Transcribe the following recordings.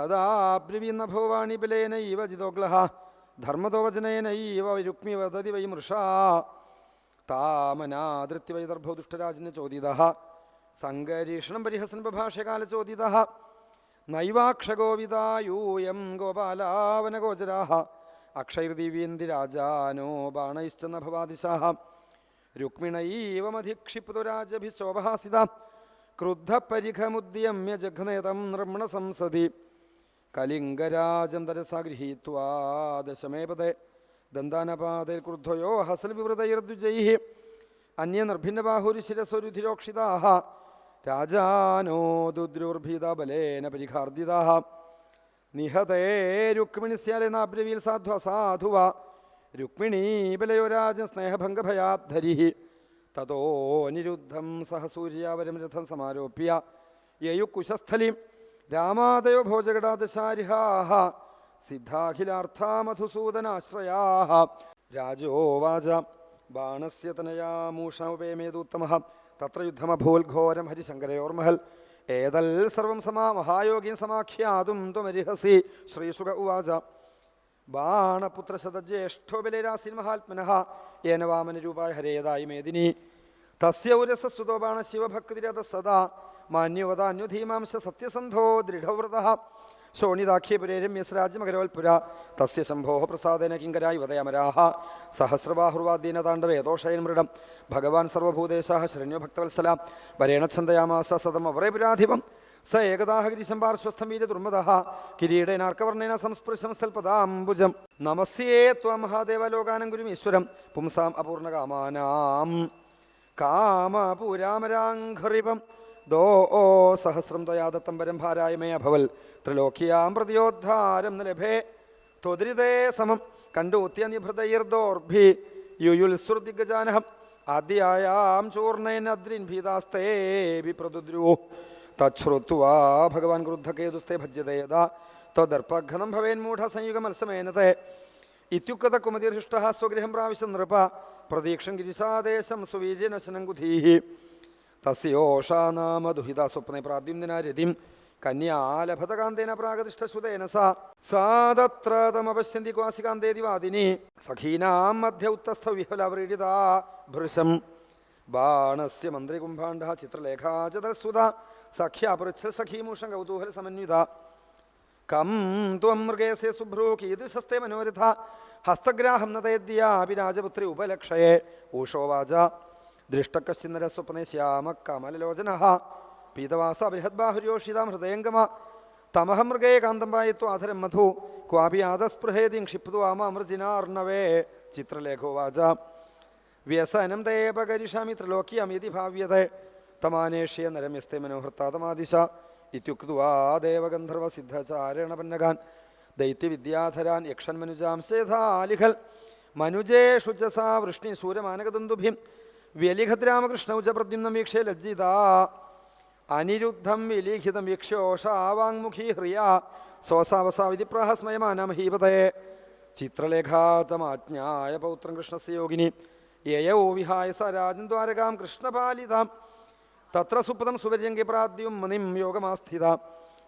തദാബ്രവീന്ന ബലേന ഇവ ജിതോഗ്ലഹ ധർമ്മതോവചനേന ഇവ രുക്മി വദതി വൈ മൃഷാ താമനാദൃത്യ വൈ ദർഭോദുഷ്ടരാജന് ചോദിത സങ്കരീഷണം പരിഹസൻ ഭാഷ്യകാല ചോദിത നൈവാക്ഷഗോവിതായൂയം ഗോപാലാവനഗോചരാ അക്ഷൈർദിവ്യേന്ദിരാജാനോ ബാണൈശ്ച ഭവാദിശാ രുക്മിണൈവമധിക്ഷിപ്തുരാജഭിശോഭഹാസിത ക്രുദ്ധപരിഖമുദ്യമ്യ ജഘ്നേതം നൃമ്ണ സംസതി കലിംഗരാജം തരസാ ഗൃഹീത്വാ ദശമേപദേ ദന്താനപാതയിൽ ക്രുദ്ധയോ ഹസൽ വിവൃതൈർദ്വിജൈ അന്യനിർഭിന്നബാഹുരി ശിരസ്വരുധിരോക്ഷിതാ രാജാനോ ദുദ്രുർഭീതാബലേന പരിഹാർദിതാ നിഹതേ രുക്മിണിസ്യാലെന്നാബ്രവീൽ സാധ്വ സാധുവ രുക്മിണീ ബലയോ രാജൻ സ്നേഹഭംഗഭയാദ്ധരി തതോ നിരുദ്ധം സഹസൂര്യാവരം രഥം സമാരോപ്യ യയു കുശസ്ഥലിം രാമാദയോ ഭോജകടാദശാരിഹാഹ സിദ്ധാഖിലാർത്ഥാ മധുസൂദനാശ്രയാ രാജോവാച ബാണസ്യ തനയാ മൂഷാപേമേതുത്തമ തത്ര യുദ്ധമഭൂൽഘോരം ഹരിശങ്കരയോർമഹൽ. ഏതൽ സർവം സമാ മഹായോഗി സമാഖ്യാതും ത്വമരിഹസി. ശ്രീസുഖ ഉവാച ബാണപുത്രശതജ്യേഷ്ഠോ മഹാത്മന. മഹാത്മനഃ ഏന വാമനരൂപായ ഹരേതായി മേദിനി. തസ്യ ഉരസസ്തുതോ ബാണ ശിവഭക്തിരത സദാ. മാന്യവതാന്യുധീമാംശ സത്യസന്ധോ ദൃഢവ്രത. ശോണിതാഖ്യപുരേ രമ്യസ്രാജ്യമകരോൽപുര. തസ്യ ശംഭോ പ്രസാദേന കിങ്കരായി വദയമരാഹ സഹസ്രബാഹുർവാദ്യേന താണ്ഡവേദോഷയൻ മൃഡം. ഭഗവാൻ സർവഭൂതേശാ ശരണ്യോ ഭക്തവത്സല. വരേണ ഛന്ദയാമാസ സതം അവരേപുരാധിപം സ ഏകദാഹ ഗിരിശം പാർശ്വസ്ഥം വീര ദുർമദ. കിരീടേനാർക്കവർണേന സംസ്പൃശം സ്ഥൽപദാംബുജം നമസ്യേ ത്വ മഹാദേവ ലോകാനം ഗുരുമീശ്വരം പുംസാം അപൂർണകാമാനാം. കാമപുരാമരാഘറിപം. ദോ ഓ സഹസ്രം ത്വയാദത്തം പരം ഭാരായ മേ അഭവൽ. ത്രിലോക്യാം പ്രതിയോദ്ധാരം ന ലഭേ. ത്വദൃതേ സമം. യുയുൽ യുയുൽസുർദിഗജാനഹം ആദ്യായാം ചൂർണേനദ്രിൻ ഭീതാസ്തേ പ്രദുദ്രു തച്ഛ്രുത്വാ ഭഗവാൻ ക്രുദ്ധകേതുസ്തേ ഭജ്യത്തെ ത്വദർപ്പഘനം ഭവേന്മൂഢ സംയുഗമത്സമേനത്തെ ഇത്യുക്ത കുമതിർഹിഷ്ട സ്വഗൃഹം പ്രാവശ്യം നൃപ. പ്രതീക്ഷം ഗിരിശാദേശം സുവീര്യനശനം കുധീഹി. തസ്യോഷാ നാമ ദുഹിത സ്വപ്നെ പ്രാദ്യുമ്ന രതിം കന്യാലഭതകാന്തേന പ്രാഗതിഷ്ഠശ്രുതേന സാ സാദത്ര തമപശ്യന്തി ക്വാസികാന്തേതി വാദിനി സഖീനാം മധ്യ ഉത്തസ്ഥ വിഹലവ്രീഡിത ഭൃശം ബാണസ്യ മന്ത്രികുംഭാണ്ഡ ചിത്രലേഖാചതസ്തുത സഖ്യ പൃച്ഛ സഖീമൂഷം കൗതൂഹല സമന്വിത കം ത്വം മൃഗേസ്യ സുഭ്രൂ കീദൃശസ്തേ മനോരഥ ഹസ്തഗ്രാഹം നതേദ്യാപി രാജപുത്രി ഉപലക്ഷയേ ഊഷോവാച ദൃഷ്ടക്കശ്ചിന്നര സ്വപ്നെ ശ്യാമ കമലലോചന പീതവാസ ബൃഹദ്ബാഹുര്യോഷിതാം ഹൃദയംഗമ. തമഹ മൃഗേ കാന്തമ്പായിത്വ ആധരം മധു. ക്വാപി ആദസ്പൃഹേതി ക്ഷിപ്തു അമൃജിനാർണവേ ചിത്രലേഖോവാച വ്യസനം തേപകരിഷാമി ത്രിലോക്യമിതി ഭാവ്യത. തമാനേഷ്യ നരമ്യസ്തേ മനോഹൃത്താതമാദിശ ഇത്യുക്വാ ദേവഗന്ധർവ സിദ്ധചാരണപന്നകാൻ ദൈത്യവിദ്യാധരാൻ യക്ഷൻ മനുജാംശേധാലിഖൽ ച സാ വൃഷ്ണി സൂരമാനകദന്തുഭിം. വ്യലിഖദ്രാമകൃഷ്ണൗ ഉച്ച പ്രദ്യുന്ന വീക്ഷ ലജ്ജിത. അനിരുദ്ധം വിലീഖിതം ആവാങ്മുഖി ഹ്രിയ സ്വസാവസാവിധി പ്രഹസ്മയമാനമഹീപതേ ചിത്രലേഖാതമാജ്ഞായ പൗത്രം കൃഷ്ണസ്യ യോഗിനി. യയോ വിഹായ സ രാജൻ ദ്വാരകാം കൃഷ്ണപാലിതാം. തത്ര സുപ്തം സുപര്യങ്കി പ്രാദ്യം മുനിം യോഗമാസ്ഥിത.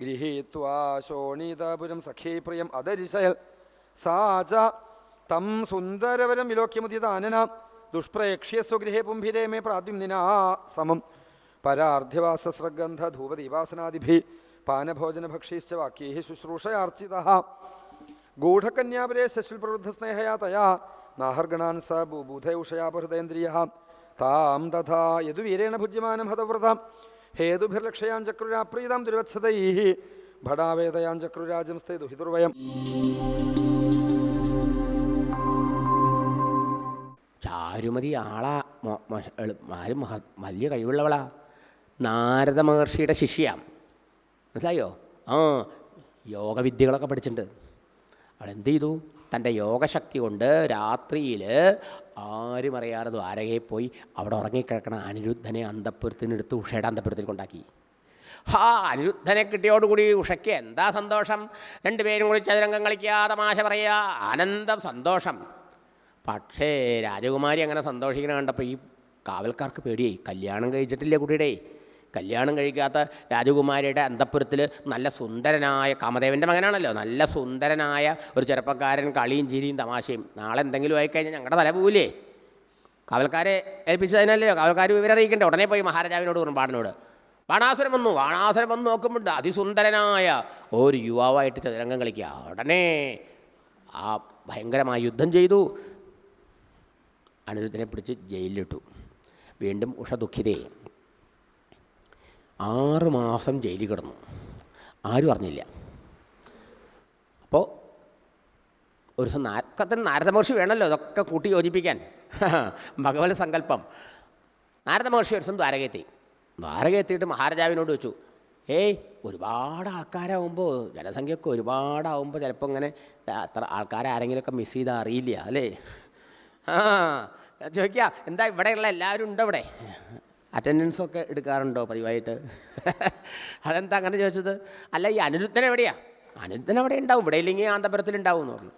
ഗൃഹീത്വാ ശോണീതപുരം സഖീ പ്രിയം അദരിശയൽ സാ ച തം സുന്ദരവരം വിലോക്യമുദിതാനന. ദുഷ്പ്രേക്ഷ്യ സ്വഗൃഹേ പുംഭിരേ മേ പ്രാദ്യുംനിനാ സമം. പരാർധ്യവാസസ്രഗന്ധ പാനഭോജന പാനഭോജനഭക്ഷീശ്ച വാക്യൈ ശുശ്രൂഷയാർച്ചിത. ഗൂഢകന്യാപരേ ശശുൽപ്രവൃദ്ധസ്നേഹയാ തയാ നാഹർഗണാൻ സ ബുബുധേ ഉഷയാപഹൃതേന്ദ്രിയ താം തഥാ യദുവീരേണ ഭുജ്യമാനം ഹതവ്രതാം. ഹേതുഭിർലക്ഷയാൻ ചക്രുരാപ്രീതാം ദുരവത്സതൈ. ഭടാവേദയാൻ ചക്രുരാജം സ്ഥേ ദുഹിതുർവയം. ചാരുമതി ആളാ. ആരും മഹ വലിയ കഴിവുള്ളവളാ. നാരദ മഹർഷിയുടെ ശിഷ്യാ. മനസ്സിലായോ? ആ യോഗവിദ്യകളൊക്കെ പഠിച്ചിട്ടുണ്ട്. അവൾ എന്ത് ചെയ്തു? തന്റെ യോഗശക്തി കൊണ്ട് രാത്രിയിൽ ആരും അറിയാതെ ദ്വാരകയിൽ പോയി അവിടെ ഉറങ്ങിക്കിടക്കണ അനിരുദ്ധനെ അന്തപ്പുരത്തിനെടുത്ത് ഉഷയുടെ അന്തപ്പുരത്തിൽ കൊണ്ടാക്കി. ഹാ അനിരുദ്ധനെ കിട്ടിയോടുകൂടി ഉഷയ്ക്ക് എന്താ സന്തോഷം? രണ്ടുപേരും കൂടി ചതുരംഗം കളിക്കുക തമാശ പറയുക. ആനന്ദം സന്തോഷം. പക്ഷേ രാജകുമാരി അങ്ങനെ സന്തോഷിക്കണം കണ്ടപ്പോൾ ഈ കാവൽക്കാർക്ക് പേടിയായി. കല്യാണം കഴിച്ചിട്ടില്ല കുട്ടിയുടെ? കല്യാണം കഴിക്കാത്ത രാജകുമാരിയുടെ അന്തപ്പുരത്തിൽ നല്ല സുന്ദരനായ കാമദേവന്റെ മകനാണല്ലോ. നല്ല സുന്ദരനായ ഒരു ചെറുപ്പക്കാരൻ കളിയും ചിരിയും തമാശയും. നാളെ എന്തെങ്കിലും ആയിക്കഴിഞ്ഞാൽ ഞങ്ങളുടെ തല പോവില്ലേ? കാവൽക്കാരെ ഏൽപ്പിച്ചതിനല്ലോ കാവൽക്കാർ വിവരം ഉടനെ പോയി മഹാരാജാവിനോട് പറഞ്ഞു പാടനോട് ബാണാസുരം വന്നു ബാണാസുരം വന്ന് നോക്കുമ്പോൾ അതിസുന്ദരനായ ഒരു യുവാവായിട്ട് ചതുരംഗം കളിക്കുക. ഉടനെ ആ ഭയങ്കരമായ യുദ്ധം ചെയ്തു. അനിരുദ്ധനെ പിടിച്ച് ജയിലിലിട്ടു. വീണ്ടും ഉഷ ദുഃഖിതേ ആറ് മാസം ജയിലിൽ കിടന്നു. ആരും അറിഞ്ഞില്ല. അപ്പോൾ ഒരു ദിവസം നാരക്കത്തിന് നാരദ മഹർഷി വേണമല്ലോ ഇതൊക്കെ കൂട്ടി യോജിപ്പിക്കാൻ. ഭഗവത് സങ്കല്പം. നാരദ മഹർഷി ഒരു ദിവസം ദ്വാരകയെത്തി. ദ്വാരകയെത്തിയിട്ട് മഹാരാജാവിനോട് വെച്ചു ഏയ് ഒരുപാട് ആൾക്കാരാകുമ്പോൾ ജനസംഖ്യയൊക്കെ ഒരുപാടാവുമ്പോൾ ചിലപ്പോൾ ഇങ്ങനെ അത്ര ആൾക്കാരെ ആരെങ്കിലുമൊക്കെ മിസ് ചെയ്താൽ അറിയില്ല അല്ലേ? ആ ചോദിക്കുക എന്താ ഇവിടെയുള്ള എല്ലാവരും ഉണ്ടോ ഇവിടെ അറ്റൻഡൻസ് ഒക്കെ എടുക്കാറുണ്ടോ പതിവായിട്ട്? അതെന്താ അങ്ങനെ ചോദിച്ചത്? അല്ല ഈ അനിരുദ്ധൻ എവിടെയാ? അനിരുദ്ധൻ അവിടെ ഉണ്ടാവും ഇവിടെ ഇല്ലെങ്കിൽ ആന്തപുരത്തിൽ ഉണ്ടാവും എന്ന് പറഞ്ഞു.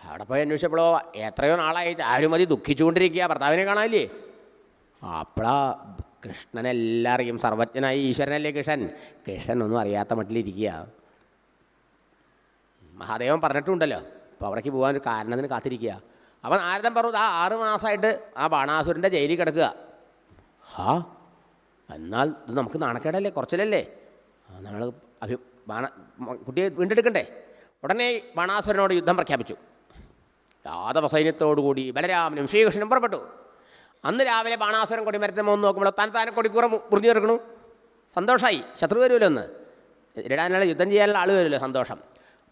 അവിടെ പോയി അന്വേഷിച്ചപ്പോഴോ എത്രയോ നാളായി ആരും മതി ദുഃഖിച്ചുകൊണ്ടിരിക്കുക ഭർത്താവിനെ കാണാനില്ലേ? അപ്പോഴാ കൃഷ്ണനെല്ലാം അറിയും സർവജ്ഞനായ ഈശ്വരനല്ലേ കൃഷ്ണൻ? കൃഷ്ണൻ ഒന്നും അറിയാത്ത മട്ടിലിരിക്കുക. മഹാദേവൻ പറഞ്ഞിട്ടുണ്ടല്ലോ അപ്പോൾ അവിടേക്ക് പോകാൻ ഒരു കാരണത്തിന് കാത്തിരിക്കുക. അപ്പോൾ നാരദൻ പറഞ്ഞു ആ ആറ് മാസമായിട്ട് ആ ബാണാസുരന്റെ ജയിലിൽ കിടക്കുക. ഹാ? എന്നാൽ ഇത് നമുക്ക് നാണക്കേടല്ലേ? കുറച്ചിലല്ലേ? നമ്മൾ അഭി ബാണ കുട്ടിയെ വീണ്ടെടുക്കണ്ടേ? ഉടനെ ബാണാസുരനോട് യുദ്ധം പ്രഖ്യാപിച്ചു. യാദവ സൈന്യത്തോടുകൂടി ബലരാമനും ശ്രീകൃഷ്ണനും പുറപ്പെട്ടു. അന്ന് രാവിലെ ബാണാസുരൻ കൊടിമരത്തെ മോന്ന് നോക്കുമ്പോൾ താൻ താനെ കൊടിക്കൂറ മുറിഞ്ഞു കിടക്കണു സന്തോഷമായി ശത്രു വരുമല്ലോ ഒന്ന് ഇടാനുള്ള യുദ്ധം ചെയ്യാനുള്ള ആൾ വരുമല്ലോ സന്തോഷം.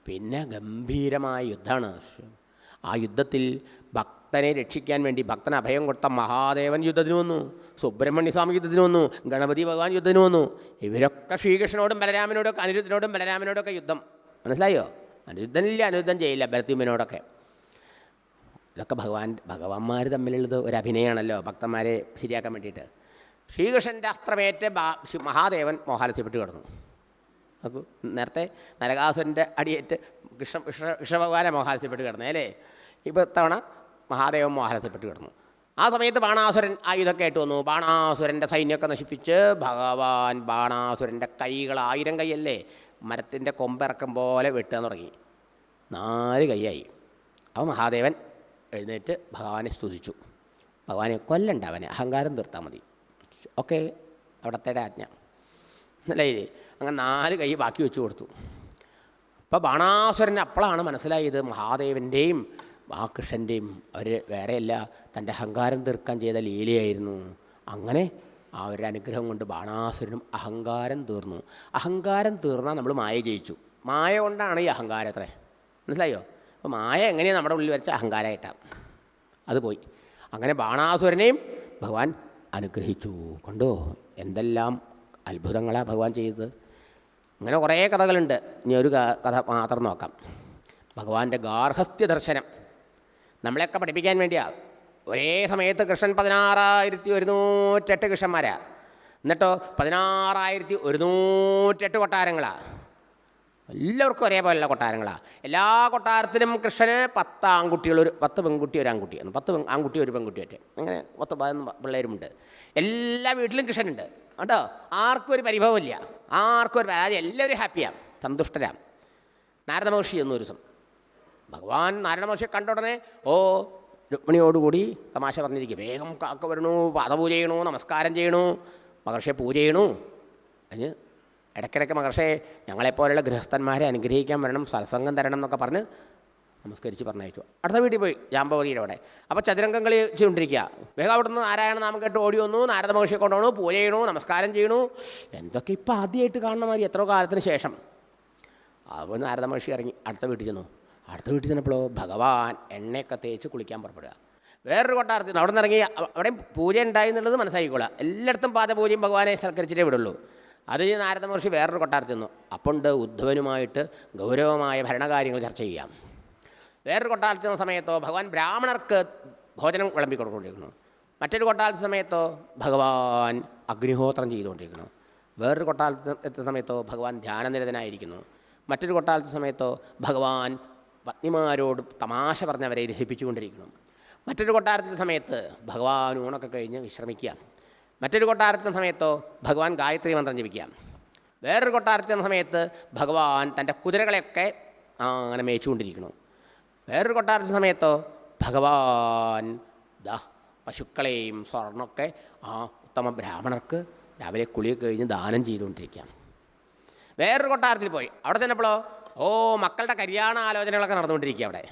പിന്നെ ഗംഭീരമായ യുദ്ധമാണ്. ആ യുദ്ധത്തിൽ ഭക്തനെ രക്ഷിക്കാൻ വേണ്ടി ഭക്തന് അഭയം കൊടുത്ത മഹാദേവൻ യുദ്ധത്തിന് വന്നു. സുബ്രഹ്മണ്യ സ്വാമി യുദ്ധത്തിന് വന്നു. ഗണപതി ഭഗവാൻ യുദ്ധത്തിന് വന്നു. ഇവരൊക്കെ ശ്രീകൃഷ്ണനോടും ബലരാമനോടൊക്കെ അനിരുദ്ധനോടും ബലരാമനോടൊക്കെ യുദ്ധം. മനസ്സിലായോ? അനിരുദ്ധനില്ല അനിരുദ്ധം ചെയ്യില്ല ബലത്തിമ്മനോടൊക്കെ ഇതൊക്കെ ഭഗവാൻ ഭഗവാന്മാർ തമ്മിലുള്ളത് ഒരു അഭിനയമാണല്ലോ ഭക്തന്മാരെ ശരിയാക്കാൻ വേണ്ടിയിട്ട്. ശ്രീകൃഷ്ണന്റെ അസ്ത്രമേറ്റ് മഹാദേവൻ മോഹാലസ്യപ്പെട്ട് കിടന്നു. നോക്കൂ നേരത്തെ നരകാസുരന്റെ അടിയേറ്റ് കൃഷ്ണ വിഷ വിഷഭഗവാനെ മോഹാലസ്യപ്പെട്ട് കിടന്നേ അല്ലേ? ഇപ്പോൾ ഇത്തവണ മഹാദേവൻ മോഹാലസ്യപ്പെട്ട് കിടന്നു. ആ സമയത്ത് ബാണാസുരൻ ആയുധമൊക്കെ ആയിട്ട് വന്നു. ബാണാസുരന്റെ സൈന്യമൊക്കെ നശിപ്പിച്ച് ഭഗവാൻ ബാണാസുരന്റെ കൈകൾ ആയിരം കൈയല്ലേ? മരത്തിന്റെ കൊമ്പിറക്കം പോലെ വെട്ടാൻ തുടങ്ങി. നാല് കൈയായി. അപ്പോൾ മഹാദേവൻ എഴുന്നേറ്റ് ഭഗവാനെ സ്തുതിച്ചു. ഭഗവാനെ കൊല്ലണ്ട അവനെ അഹങ്കാരം തീർത്താൽ മതി. ഓക്കെ അവിടത്തെ ആജ്ഞ. അല്ലേ? അങ്ങനെ നാല് കൈ ബാക്കി വെച്ചു കൊടുത്തു. അപ്പോൾ ബാണാസുരൻ അപ്പോഴാണ് മനസ്സിലായത് മഹാദേവന്റെയും ആ കൃഷ്ണന്റെയും അവർ വേറെയല്ല തന്റെ അഹങ്കാരം തീർക്കാൻ ചെയ്ത ലീലയായിരുന്നു. അങ്ങനെ ആ ഒരു അനുഗ്രഹം കൊണ്ട് ബാണാസുരനും അഹങ്കാരം തീർന്നു. അഹങ്കാരം തീർന്നാൽ നമ്മൾ മായ ജയിച്ചു. മായ കൊണ്ടാണ് ഈ അഹങ്കാരം അത്രേ. മനസ്സിലായോ? അപ്പോൾ മായ എങ്ങനെയാണ് നമ്മുടെ ഉള്ളിൽ വരച്ച അഹങ്കാരമായിട്ടാണ് അത് പോയി. അങ്ങനെ ബാണാസുരനെയും ഭഗവാൻ അനുഗ്രഹിച്ചു. കൊണ്ടോ? എന്തെല്ലാം അത്ഭുതങ്ങളാണ് ഭഗവാൻ ചെയ്തത്. അങ്ങനെ കുറേ കഥകളുണ്ട്. ഇനി ഒരു കഥ മാത്രം നോക്കാം. ഭഗവാന്റെ ഗാർഹസ്ഥ്യ ദർശനം. നമ്മളെയൊക്കെ പഠിപ്പിക്കാൻ വേണ്ടിയാ. ഒരേ സമയത്ത് കൃഷ്ണൻ പതിനാറായിരത്തി ഒരുന്നൂറ്റെട്ട് കൃഷ്ണന്മാരാ. എന്നിട്ടോ പതിനാറായിരത്തി ഒരുന്നൂറ്റെട്ട് കൊട്ടാരങ്ങളാണ് എല്ലാവർക്കും ഒരേപോലെയുള്ള കൊട്ടാരങ്ങളാണ് എല്ലാ കൊട്ടാരത്തിലും കൃഷ്ണന് പത്ത് ആൺകുട്ടികൾ ഒരു പത്ത് പെൺകുട്ടി ഒരു ആൺകുട്ടി. എന്ന് പത്ത് ആൺകുട്ടി ഒരു പെൺകുട്ടി ഒറ്റ. അങ്ങനെ പത്ത് പതിനൊന്ന് പിള്ളേരുമുണ്ട്. എല്ലാ വീട്ടിലും കൃഷ്ണനുണ്ട്. കേട്ടോ? ആർക്കും ഒരു പരിഭവമില്ല. ആർക്കും ഒരു പരാതി. എല്ലാവരും ഹാപ്പിയാണ് സന്തുഷ്ടരാണ് നാരദ മഹർഷി എന്നു ഒരു ദിവസം. ഭഗവാൻ നാരായണ മഹർഷിയെ കണ്ട ഉടനെ ഓ രുക്മിണിയോടുകൂടി തമാശ പറഞ്ഞിരിക്കും. വേഗം കാക്ക വരണു പാദപൂജ ചെയ്യണു നമസ്കാരം ചെയ്യണു മഹർഷിയെ പൂജ ചെയ്യണു. അതിന് ഇടയ്ക്കിടയ്ക്ക് മഹർഷിയെ ഞങ്ങളെപ്പോലുള്ള ഗൃഹസ്ഥന്മാരെ അനുഗ്രഹിക്കാൻ വരണം സത്സംഗം തരണം എന്നൊക്കെ പറഞ്ഞ് നമസ്കരിച്ച് പറഞ്ഞയച്ചു. അടുത്ത വീട്ടിൽ പോയി ജാമ്പവതിയുടെ അവിടെ. അപ്പോൾ ചതുരംഗം കളി ചെയ്തുകൊണ്ടിരിക്കുക വേഗം അവിടുന്ന് നാരായണ നാമം കേട്ട് ഓടി വന്നു നാരദ മഹർഷിയെ കൊണ്ടുവന്നു പൂജ ചെയ്യണു നമസ്കാരം ചെയ്യണു. എന്തൊക്കെ ഇപ്പോൾ ആദ്യമായിട്ട് കാണുന്ന മാതിരി എത്ര കാലത്തിന് ശേഷം. അപ്പോൾ നാരദ മഹർഷി ഇറങ്ങി അടുത്ത വീട്ടിൽ ചെന്നു. അടുത്ത വീട്ടിൽ ചെന്നപ്പോഴോ ഭഗവാൻ എണ്ണയൊക്കെ തേച്ച് കുളിക്കാൻ പുറപ്പെടുക. വേറൊരു കൊട്ടാരത്തിൽ നിന്ന് അവിടെ നിന്ന് ഇറങ്ങി അവിടെ പൂജ ഉണ്ടായി എന്നുള്ളത് മനസ്സിലാക്കിക്കോളാം എല്ലായിടത്തും പാദപൂജയും ഭഗവാനെ സൽക്കരിച്ചിട്ടേ വിടുള്ളൂ. അത് നാരദ മഹർഷി വേറൊരു കൊട്ടാരത്തിൽ നിന്നു. അപ്പുണ്ട് ഉദ്ധവനുമായിട്ട് ഗൗരവമായ ഭരണകാര്യങ്ങൾ ചർച്ച ചെയ്യാം. വേറൊരു കൊട്ടാരത്തിൽ നിന്ന സമയത്തോ ഭഗവാൻ ബ്രാഹ്മണർക്ക് ഭോജനം വിളമ്പി കൊടുക്കൊണ്ടിരിക്കുന്നു മറ്റൊരു കൊട്ടാരത്തിൽ സമയത്തോ ഭഗവാൻ അഗ്നിഹോത്രം ചെയ്തുകൊണ്ടിരിക്കുന്നു. വേറൊരു കൊട്ടാരത്തിൽ എത്തുന്ന സമയത്തോ ഭഗവാൻ ധ്യാനനിരതനായിരിക്കുന്നു. മറ്റൊരു കൊട്ടാരത്തിൽ സമയത്തോ ഭഗവാൻ പത്നിമാരോട് തമാശ പറഞ്ഞവരെ അവരെ രസിപ്പിച്ചുകൊണ്ടിരിക്കുന്നു മറ്റൊരു കൊട്ടാരത്തിൽ സമയത്ത് ഭഗവാൻ ഊണൊക്കെ കഴിഞ്ഞ് വിശ്രമിക്കുക. മറ്റൊരു കൊട്ടാരത്തിന് സമയത്തോ ഭഗവാൻ ഗായത്രി മന്ത്രം ജപിക്കാം. വേറൊരു കൊട്ടാരത്തിന് സമയത്ത് ഭഗവാൻ തന്റെ കുതിരകളെയൊക്കെ അങ്ങനെ മേച്ചുകൊണ്ടിരിക്കണം വേറൊരു കൊട്ടാരത്തിന് സമയത്തോ ഭഗവാൻ ദാ പശുക്കളെയും സ്വർണമൊക്കെ ആ ഉത്തമ ബ്രാഹ്മണർക്ക് രാവിലെ കുളിയൊക്കെ കഴിഞ്ഞ് ദാനം ചെയ്തുകൊണ്ടിരിക്കാം വേറൊരു കൊട്ടാരത്തിൽ പോയി. അവിടെ ചെന്നപ്പോഴോ ഓ മക്കളുടെ കല്യാണ ആലോചനകളൊക്കെ നടന്നുകൊണ്ടിരിക്കുക അവിടെ.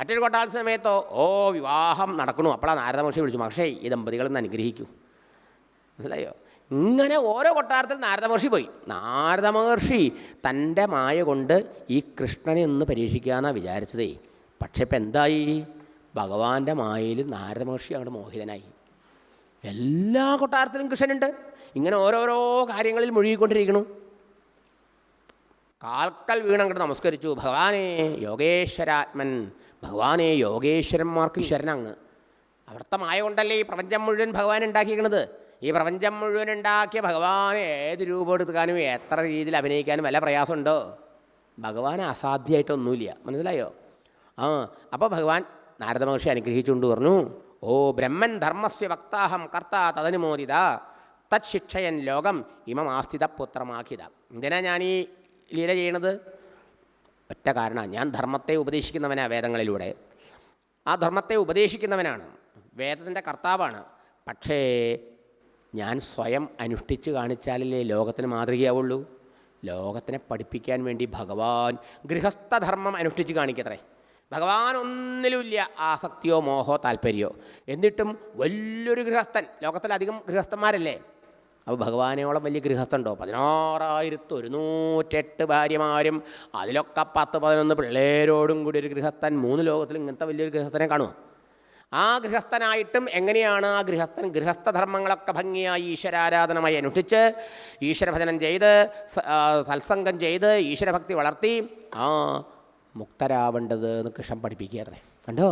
മറ്റൊരു കൊട്ടാര സമയത്തോ ഓ വിവാഹം നടക്കണു. അപ്പോഴാണ് നാരദ മഹർഷി വിളിച്ചു പക്ഷേ ഈ ദമ്പതികളെന്ന് അനുഗ്രഹിക്കൂ. മനസ്സിലായോ? ഇങ്ങനെ ഓരോ കൊട്ടാരത്തിൽ നാരദ മഹർഷി പോയി. നാരദ മഹർഷി തന്റെ മായ കൊണ്ട് ഈ കൃഷ്ണനെ ഒന്ന് പരീക്ഷിക്കാമെന്നാണ് വിചാരിച്ചതേ. പക്ഷേ ഇപ്പം എന്തായി? ഭഗവാന്റെ മായയിൽ നാരദ മഹർഷി അങ്ങോട്ട് മോഹിതനായി. എല്ലാ കൊട്ടാരത്തിലും കൃഷ്ണനുണ്ട്. ഇങ്ങനെ ഓരോരോ കാര്യങ്ങളിൽ മുഴുകിക്കൊണ്ടിരിക്കണു. കാൽക്കൽ വീണങ്ങോട്ട് നമസ്കരിച്ചു. ഭഗവാനെ യോഗേശ്വരാത്മൻ ഭഗവാനെ യോഗേശ്വരന്മാർക്ക് ശരണങ്ങ്. അവിടുത്തെ മായ കൊണ്ടല്ലേ ഈ പ്രപഞ്ചം മുഴുവൻ ഭഗവാൻ ഉണ്ടാക്കിയിരിക്കുന്നത് ഈ പ്രപഞ്ചം മുഴുവൻ ഉണ്ടാക്കിയ ഭഗവാനെ ഏത് രൂപം എടുക്കാനും എത്ര രീതിയിൽ അഭിനയിക്കാനും വല്ല പ്രയാസമുണ്ടോ? ഭഗവാൻ അസാധ്യമായിട്ടൊന്നുമില്ല മനസ്സിലായോ? ആ അപ്പോൾ ഭഗവാൻ നാരദ മഹർഷി അനുഗ്രഹിച്ചുകൊണ്ട് പറഞ്ഞു ഓ ബ്രഹ്മൻ ധർമ്മസ്യ വക്താഹം കർത്ത തദനുമോദിത തത് ശിക്ഷയൻ ലോകം ആസ്ഥിത പുത്രമാക്കിത എന്തിനാ ഞാൻ ഈ ലീല ചെയ്യണത്? ഒറ്റ കാരണം. ഞാൻ ധർമ്മത്തെ ഉപദേശിക്കുന്നവനാ വേദങ്ങളിലൂടെ. ആ ധർമ്മത്തെ ഉപദേശിക്കുന്നവനാണ്. വേദത്തിന്റെ കർത്താവാണ്. പക്ഷേ ഞാൻ സ്വയം അനുഷ്ഠിച്ച് കാണിച്ചാലല്ലേ ലോകത്തിന് മാതൃകയാവുള്ളൂ? ലോകത്തിനെ പഠിപ്പിക്കാൻ വേണ്ടി ഭഗവാൻ ഗൃഹസ്ഥധർമ്മം അനുഷ്ഠിച്ച് കാണിക്കത്രേ. ഭഗവാൻ ഒന്നിലുമില്ല ആസക്തിയോ മോഹോ താല്പര്യമോ എന്നിട്ടും വലിയൊരു ഗൃഹസ്ഥൻ. ലോകത്തിലധികം ഗൃഹസ്ഥന്മാരല്ലേ? അപ്പോൾ ഭഗവാനോളം വലിയ ഗൃഹസ്ഥുണ്ടോ പതിനാറായിരത്തി ഒരുന്നൂറ്റെട്ട് ഭാര്യമാരും അതിലൊക്കെ പത്ത് പതിനൊന്ന് പിള്ളേരോടും കൂടി ഒരു ഗൃഹസ്ഥൻ. മൂന്ന് ലോകത്തിൽ ഇങ്ങനത്തെ വലിയൊരു ഗൃഹസ്ഥനെ കാണുമോ ആ ഗൃഹസ്ഥനായിട്ടും എങ്ങനെയാണ് ആ ഗൃഹസ്ഥൻ ഗൃഹസ്ഥധർമ്മങ്ങളൊക്കെ ഭംഗിയായി ഈശ്വരാരാധനമായി അനുഷ്ഠിച്ച് ഈശ്വരഭജനം ചെയ്ത് സത്സംഗം ചെയ്ത് ഈശ്വരഭക്തി വളർത്തി ആ മുക്തരാവേണ്ടത് എന്ന് കൃഷ്ണൻ പഠിപ്പിക്കുക അത്രേ. കണ്ടോ?